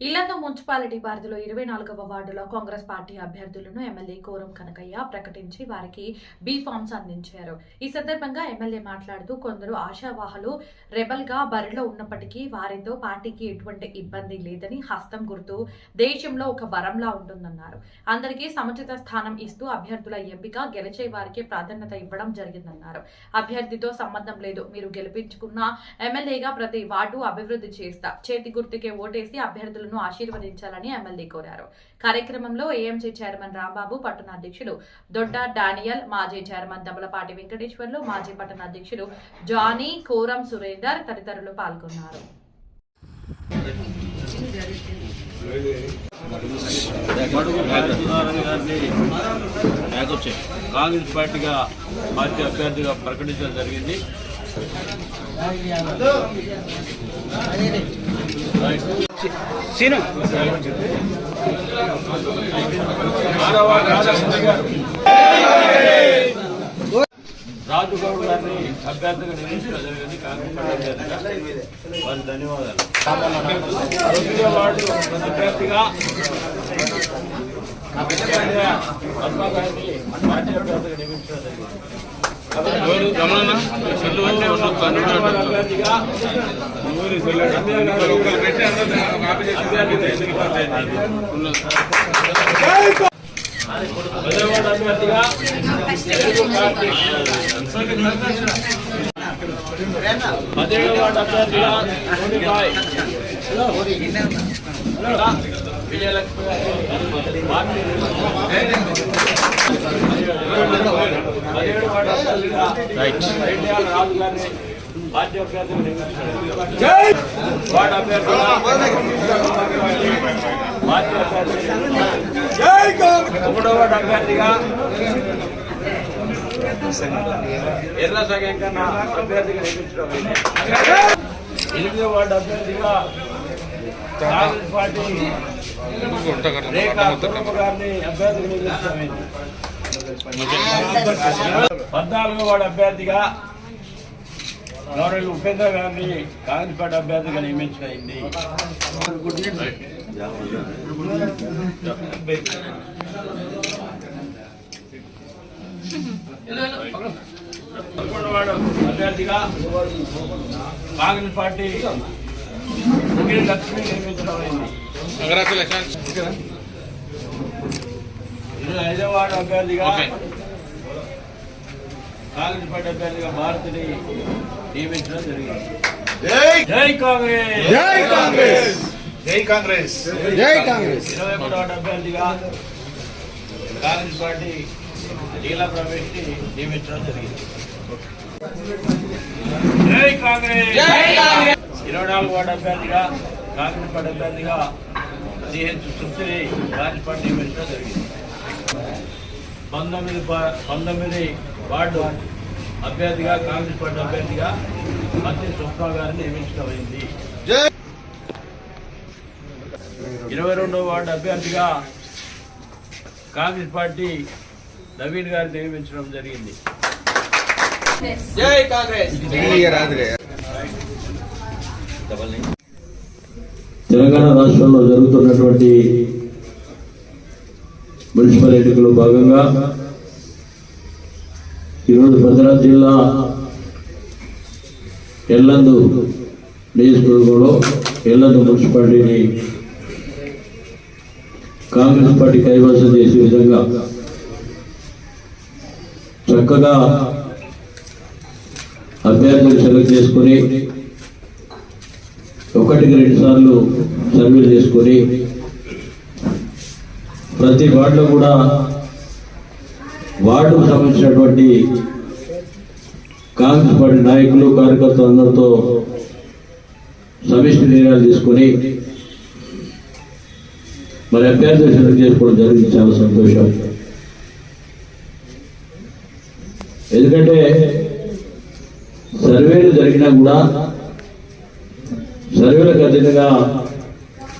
Yellandu municipality పరిధిలో ఇరవై నాలుగవ వార్డులో కాంగ్రెస్ పార్టీ అభ్యర్థులను ఎమ్మెల్యే కోరం కనకయ్య ప్రకటించి వారికి బీ ఫామ్స్ అందించారు. ఈ సందర్భంగా ఎమ్మెల్యే మాట్లాడుతూ కొందరు ఆశావాహులు రెబల్గా బరిలో ఉన్నప్పటికీ వారితో పార్టీకి ఎటువంటి ఇబ్బంది లేదని హస్తం గుర్తు దేశంలో ఒక వరంలా ఉంటుందన్నారు. అందరికీ సముచిత స్థానం ఇస్తూ అభ్యర్థుల ఎంపిక గెలిచే వారికి ప్రాధాన్యత ఇవ్వడం జరిగిందన్నారు. అభ్యర్థితో సంబంధం లేదు మీరు గెలిపించుకున్న ఎమ్మెల్యేగా ప్రతి వార్డు అభివృద్ధి చేస్తా చేతి గుర్తుకే ఓటేసి అభ్యర్థులు అభ్యర్థులను ఆశీర్వదించాలని ఎమ్మెల్యే కోరారు. కార్యక్రమంలో ఏఎంసీ చైర్మన్ రాంబాబు పట్టణ అధ్యక్షులు దొడ్డ డానియల్ మాజీ చైర్మన్ దమలపాటి వెంకటేశ్వర్లు మాజీ పట్టణ అధ్యక్షులు జానీ కోరం సురేందర్ తదితరులు పాల్గొన్నారు. కాంగ్రెస్ పార్టీగా పార్టీ అభ్యర్థిగా ప్రకటించడం జరిగింది సీను. రాజుగౌడ్ గారిని అభ్యర్థిగా నియమించడం జరిగింది కాకుండా పార్టీ ధన్యవాదాలు. తొమ్మిదో వార్డు అభ్యర్థిగా పద్మా గారిని పార్టీ అభ్యర్థిగా నియమించడం జరిగింది పదిహేడు వార్డు అభ్యర్థిగా విజయలక్ష్మి గారిని పార్టీ పదిహేడు వార్డు అభ్యర్థిగా రెడ్డియాల రాజు గారిని పార్టీ అభ్యర్థిగా నియమించారు వార్డు అభ్యర్థిగా పార్టీ అభ్యర్థిగా ఒకటో వార్డు అభ్యర్థిగా ఎర్ర సగం కన్నా అభ్యర్థిగా నియమించడం అయింది. ఎనిమిదో వార్డు అభ్యర్థిగా కాంగ్రెస్ పార్టీ రేఖా గారిని అభ్యర్థిగా నియమించడం. పద్నాలుగో వాడు అభ్యర్థిగా గౌరవ ఉపేంద్ర గారిని కాంగ్రెస్ పార్టీ అభ్యర్థిగా నియమించడమైంది పదకొండవాడు అభ్యర్థిగా కాంగ్రెస్ పార్టీ లక్ష్మి నియమించడం అయింది వార్డు అభ్యర్థిగా కాంగ్రెస్ పార్టీ అభ్యర్థిగా భారతిని నియమించడం జరిగింది. జై కాంగ్రెస్! జై కాంగ్రెస్! జై కాంగ్రెస్! జై కాంగ్రెస్! ఇరవై మూడవ అభ్యర్థిగా కాంగ్రెస్ పార్టీ లీలా ప్రవేశ్ నియమించడం జరిగింది. జై కాంగ్రెస్! ఇరవై నాలుగు వార్డు అభ్యర్థిగా కాంగ్రెస్ పార్టీ అభ్యర్థిగా సిహెచ్ సుత్తిని కాంగ్రెస్ పార్టీ నియమించడం పంతొమ్మిది ప- పంతొమ్మిది వార్డు అభ్యర్థిగా కాంగ్రెస్ పార్టీ అభ్యర్థిగా మత్తి సుష్మా గారిని నియమించడం అయింది. జై ఇరవై రెండవ వార్డు అభ్యర్థిగా కాంగ్రెస్ పార్టీ నవీన్ గారిని నియమించడం జరిగింది. జై కాంగ్రెస్. తెలంగాణ రాష్ట్రంలో జరుగుతున్నటువంటి మున్సిపల్ ఎన్నికల్లో భాగంగా ఈరోజు భద్రాద్రి జిల్లా ఎల్లందు నియోజకవర్గంలో ఎల్లందు మున్సిపాలిటీని కాంగ్రెస్ పార్టీ కైవసం చేసే విధంగా చక్కగా అభ్యర్థులు సెలెక్ట్ చేసుకొని ఒకటికి రెండు సార్లు సర్వే చేసుకొని ప్రతి వార్డులో కూడా వార్డుకు సంబంధించినటువంటి కాంగ్రెస్ పార్టీ నాయకులు కార్యకర్తలు అందరితో సమిష్టి నిర్ణయాలు తీసుకొని మరి అభ్యర్థులు సెలెక్ట్ చేసుకోవడం జరిగింది. చాలా సంతోషం. ఎందుకంటే సర్వేలు జరిగినా కూడా సర్వేలకు అధీనంగా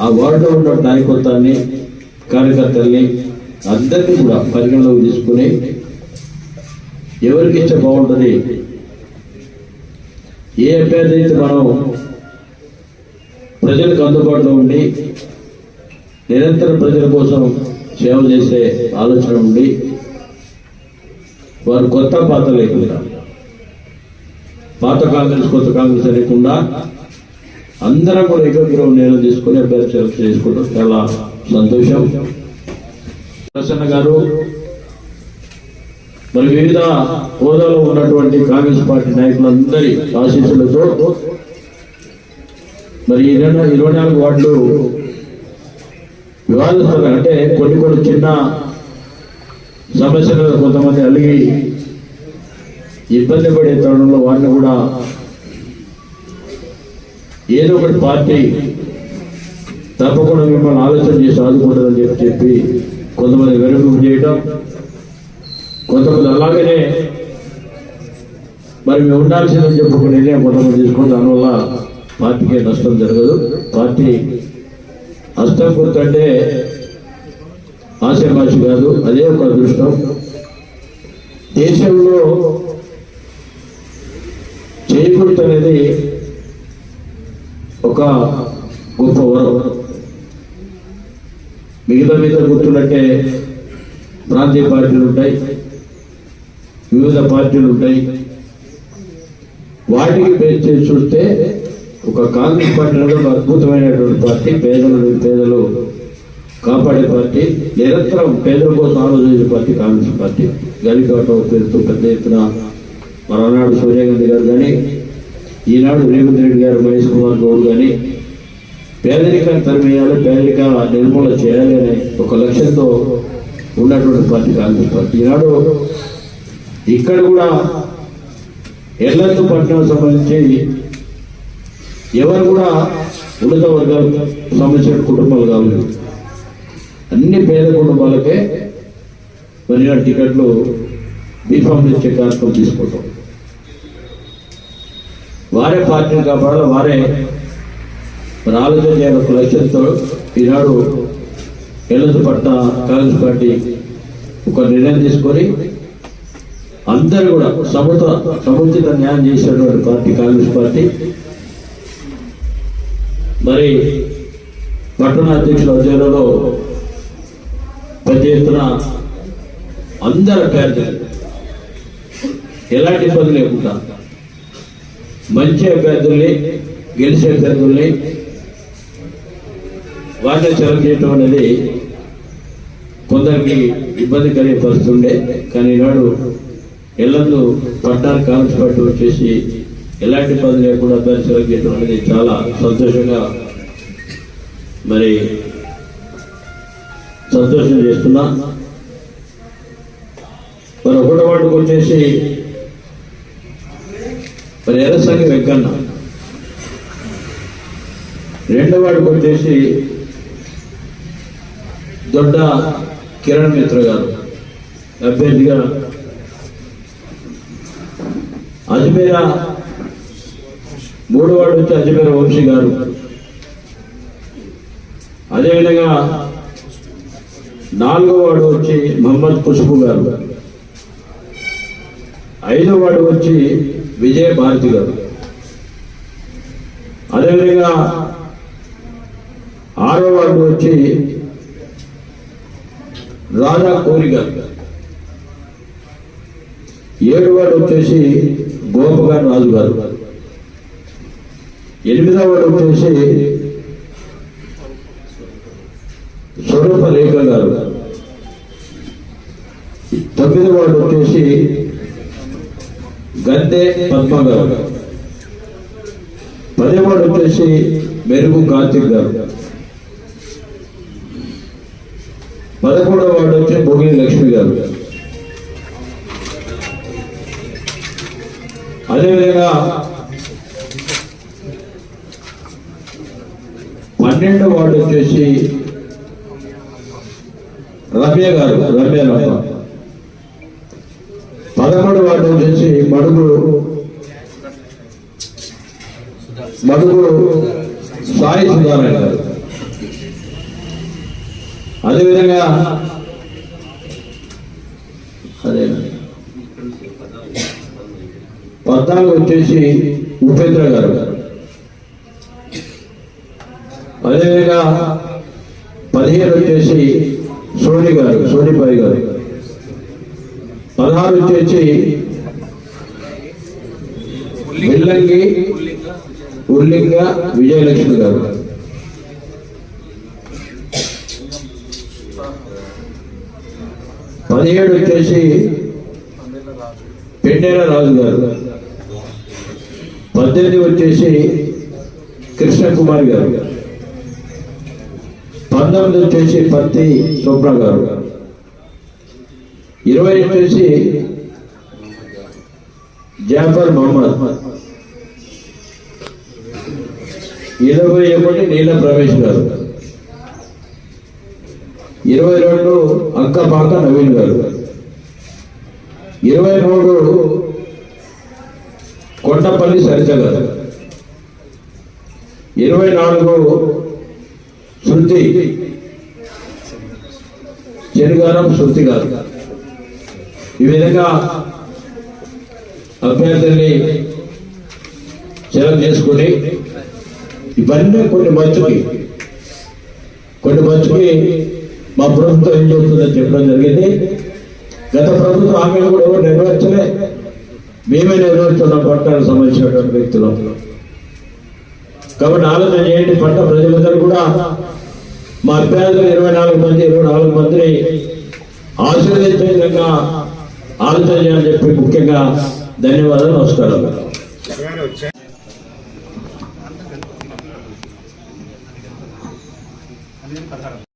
ఆ వార్డులో ఉన్న నాయకత్వాన్ని కార్యకర్తల్ని అందరినీ కూడా పరిగణలోకి తీసుకుని ఎవరికి ఇచ్చే బాగుంటుంది? ఏ అభ్యర్థి అయితే మనం ప్రజలకు అందుబాటులో ఉండి నిరంతరం ప్రజల కోసం సేవ చేసే ఆలోచన ఉండి వారు కొత్త పాత లేకుండా పాత కాంగ్రెస్ కొత్త కాంగ్రెస్ లేకుండా అందరం కూడా ఏకగ్రహం నిర్ణయం తీసుకొని అభ్యర్థి సెలెక్ట్ చేసుకోవడం చాలా సంతోషం. ప్రసన్న గారు మరి వివిధ హోదాలో ఉన్నటువంటి కాంగ్రెస్ పార్టీ నాయకులందరి ఆశీస్సులతో మరి ఇరవై రెండు ఇరవై నాలుగు వార్డులు వివాదాస్పద అంటే కొన్ని కొన్ని చిన్న సమస్యలు కొంతమంది అలిగి ఇబ్బంది పడే తరుణంలో వారిని కూడా ఏదో ఒకటి పార్టీ తప్పకుండా మిమ్మల్ని ఆలోచన చేసి ఆదుకుంటుందని చెప్పి చెప్పి కొంతమంది వెనుక చేయటం కొంతమంది అలాగనే మరి మేము ఉండాల్సిందని చెప్పుకుని నిర్ణయం కొంతమంది తీసుకుని దానివల్ల పార్టీకి నష్టం జరగదు. పార్టీ అష్టం గుర్తంటే ఆశామాషి కాదు అదే ఒక అదృష్టం. దేశంలో చేయకూడదు అనేది ఒక గొప్ప వరం. మిగతా మిగతా గుర్తులంటే ప్రాంతీయ పార్టీలు ఉంటాయి వివిధ పార్టీలు ఉంటాయి. వాటికి బేస్ చేసి చూస్తే ఒక కాంగ్రెస్ పార్టీ అనేది ఒక అద్భుతమైనటువంటి పార్టీ పేదలు పేదలు కాపాడే పార్టీ నిరంతరం పేదల కోసం ఆలోచించే పార్టీ కాంగ్రెస్ పార్టీ. గలికాటం పేరుతో పెద్ద ఎత్తున మన నాడు సోనియా గాంధీ గారు కానీ ఈనాడు రేవంత్ రెడ్డి గారు మహేష్ కుమార్ గౌడ్ కానీ పేదరికాన్ని తరిమేయాలి పేదరిక నిర్మూలన చేయాలి అనే ఒక లక్ష్యంతో ఉన్నటువంటి పార్టీ కాంగ్రెస్ పార్టీ. ఈనాడు ఇక్కడ కూడా ఎల్లత్తు పట్టణం సంబంధించి ఎవరు కూడా ఉన్నత వర్గాలకు సంబంధించిన కుటుంబాలు కావాలి అన్ని పేద కుటుంబాలకే మరి టికెట్లు బీఫామ్ ఇచ్చే కార్యక్రమం తీసుకుంటాం వారే పార్టీని కాపాడాలి వారే మరి ఆలోచన చేయాలి ఒక లక్ష్యంతో ఈనాడు ఎల్లత్తు పట్ల కాంగ్రెస్ పార్టీ ఒక నిర్ణయం తీసుకొని అందరూ కూడా సముత సముచిత న్యాయం చేసినటువంటి పార్టీ కాంగ్రెస్ పార్టీ. మరి పట్టణ అధ్యక్షుల అధ్యయనంలో పెద్ద ఎత్తున అందరు అభ్యర్థులు ఎలాంటి ఇబ్బంది లేకుండా మంచి అభ్యర్థుల్ని గెలిచే అభ్యర్థుల్ని వాటిని సెలెక్ట్ చేయటం అనేది కొందరికి ఇబ్బంది కలిగే పరిస్థితి ఉండే కానీ ఈనాడు ఎల్లందు పట్టాలు కాంగ్రెస్ వచ్చేసి ఎలాంటి ఇబ్బంది లేకుండా అభ్యర్థి సెలెక్ట్ చేయడం అనేది చాలా సంతోషంగా మరి సంతోషం చేస్తున్నా. మరి ఒకటో వాటికి వచ్చేసి మరి ఎర్రసంగి వెంకన్న. రెండో వాటికి వచ్చేసి దొడ్డ కిరణ్ మిత్ర గారు అభ్యర్థిగా అజ్మీరా మూడో వాడు వచ్చి అజ్మీర వంశీ గారు. అదేవిధంగా నాలుగో వాడు వచ్చి మహమ్మద్ ఖుష్బు గారు. ఐదో వాడు వచ్చి విజయ భారతి గారు. అదేవిధంగా ఆరో వాడు వచ్చి రాజా కోరి గారు ఏడు వాడు వచ్చేసి గోపగారు రాజు గారు ఎనిమిదవాడు వచ్చేసి స్వరూప లేఖ గారు. తొమ్మిదవ వాడు వచ్చేసి గద్దె పద్మ గారు. పదేవాడు వచ్చేసి మెరుగు కార్తిక్ గారు. పదకొండవ వాడు వచ్చి భోగిని లక్ష్మి గారు. అదేవిధంగా పన్నెండవ వాడు వచ్చేసి రమ్య గారు రమ్య పదకొండు వాడు వచ్చేసి మడుగు మడుగు సాయి సుధారాయణ గారు. అదేవిధంగా అదే. పద్నాలుగు వచ్చేసి ఉపేంద్ర గారు. అదేవిధంగా పదిహేను సోని గారు పదహారు వచ్చేసి బిల్లంగి ఉల్లింగ విజయలక్ష్మి గారు. పదిహేడు వచ్చేసి పెండేర రాజు గారు పద్దెనిమిది వచ్చేసి కృష్ణకుమార్ గారు పంతొమ్మిది వచ్చేసి పత్తి చోప్రా గారు ఇరవై వచ్చేసి జాఫర్ మహమ్మద్ ఇరవై ఒకటి నీల ప్రవేశ్ గారు ఇరవై రెండు అక్కపాక నవీన్ గారు. ఇరవై మూడు కొండపల్లి సరిత గారు. ఇరవై నాలుగు శృతి చెరుగారం శృతి గారు. ఈ విధంగా అభ్యర్థుల్ని సెలవు చేసుకుని ఇవన్నీ కొన్ని మంచుకి కొన్ని మంచుకి మా ప్రభుత్వం ఏం చేస్తుందని చెప్పడం జరిగింది. గత ప్రభుత్వం హామీలు కూడా ఎవరు నెరవేర్చలే. మేమే నెరవేర్చున్నాం పట్టణానికి సంబంధించినటువంటి వ్యక్తులు. కాబట్టి ఆలోచన చేయండి పట్ట ప్రజలందరూ కూడా. మా అభ్యర్థులు ఇరవై నాలుగు మంది ఇరవై నాలుగు మందిని ఆశీర్వదించే విధంగా ఆలోచన చేయాలని చెప్పి ముఖ్యంగా ధన్యవాదాలు నమస్కారం